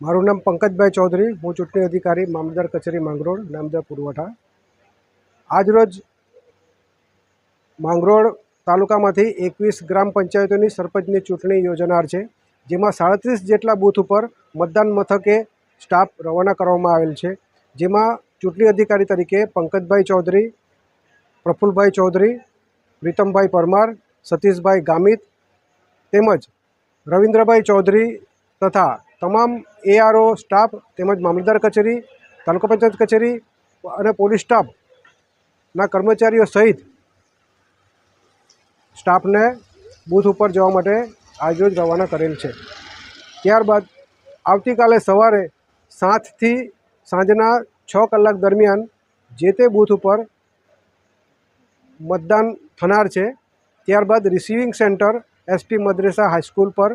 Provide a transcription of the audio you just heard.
મારું નામ પંકજભાઈ ચૌધરી, હું ચૂંટણી અધિકારી મામલદાર કચેરી, માંગરોળ, નામદાર પુરવઠા. આજરોજ માંગરોળ તાલુકામાંથી એકવીસ ગ્રામ પંચાયતોની સરપંચની ચૂંટણી યોજાનાર છે, જેમાં સાડત્રીસ જેટલા બૂથ ઉપર મતદાન મથકે સ્ટાફ રવાના કરવામાં આવેલ છે. જેમાં ચૂંટણી અધિકારી તરીકે પંકજભાઈ ચૌધરી, પ્રફુલભાઈ ચૌધરી, પ્રીતમભાઈ પરમાર, સતીશભાઈ ગામિત તેમજ રવિન્દ્રભાઈ ચૌધરી તથા તમામ એઆરઓ સ્ટાફ તેમજ મામલતદાર કચેરી, તાલુકા પંચાયત કચેરી અને પોલીસ સ્ટાફના કર્મચારીઓ સહિત સ્ટાફને બૂથ ઉપર જવા માટે આજરોજ રવાના કરેલ છે. ત્યારબાદ આવતીકાલે સવારે સાતથી સાંજના છ કલાક દરમિયાન જે તે બૂથ ઉપર મતદાન થનાર છે. ત્યારબાદ receiving centre ST Madressa high school પર